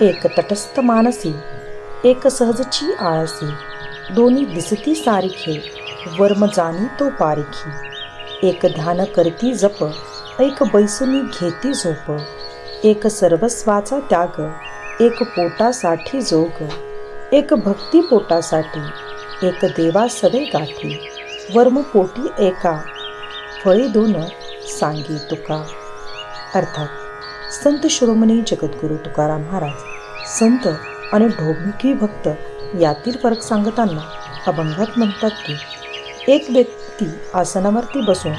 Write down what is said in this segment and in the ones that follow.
एक तटस्थ मानसी एक सहजची आळसी दोन्ही दिसती सारखे वर्म जाणी तो पारखी. एक ध्यान करती जप एक बैसुनी घेती झोप. एक सर्वस्वाचा त्याग एक पोटासाठी जोग. एक भक्ती पोटासाठी एक देवा सवे गाठी. वर्म पोटी एका फळी दोन सांगी तुका. अर्थात संत शिरोमणी जगद्गुरू तुकाराम महाराज संत आणि ढोबकी भक्त यातील फरक सांगताना अभंगात म्हणतात की एक व्यक्ती आसनावरती बसून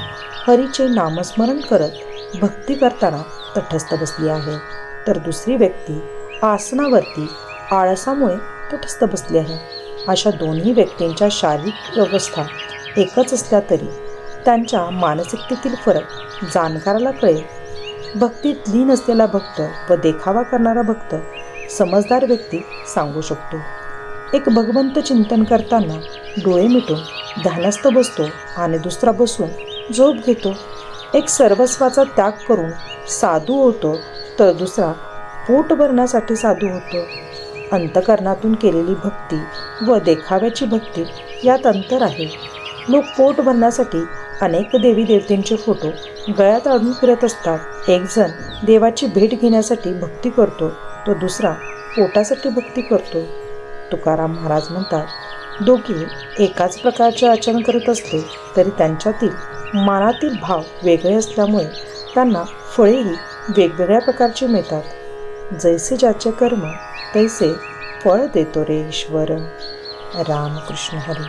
हरीचे नामस्मरण करत भक्ती करताना तटस्थ बसली आहे तर दुसरी व्यक्ती आसनावरती आळसामुळे तटस्थ बसली आहे. अशा दोन्ही व्यक्तींच्या शारीरिक व्यवस्था एकच असल्या तरी त्यांच्या मानसिकतेतील फरक जाणकाराला कळेल भक्तीत लीन असलेला भक्त व देखावा करणारा भक्त समजदार व्यक्ती सांगू शकतो. एक भगवंत चिंतन करताना डोळे मिटून ध्यानस्थ बसतो आणि दुसरा बसून झोप घेतो. एक सर्वस्वाचा त्याग करून साधू होतो तर दुसरा पोट भरण्यासाठी साधू होतो. अंतकरणातून केलेली भक्ती व देखाव्याची भक्ती यात अंतर आहे. लोक पोट भरण्यासाठी अनेक देवी देवतेंचे फोटो गळ्यात अडून फिरत असतात. एक जण देवाची भेट घेण्यासाठी भक्ती करतो तो दुसरा पोटासाठी भक्ती करतो. तुकाराम महाराज म्हणतात दोघी एकाच प्रकारचे आचरण करत असले तरी त्यांच्यातील मनातील भाव वेगळे असल्यामुळे त्यांना फळेही वेगवेगळ्या प्रकारची मिळतात. जैसे ज्याचे कर्म तैसे फळ देतो रे ईश्वर. रामकृष्ण हरी.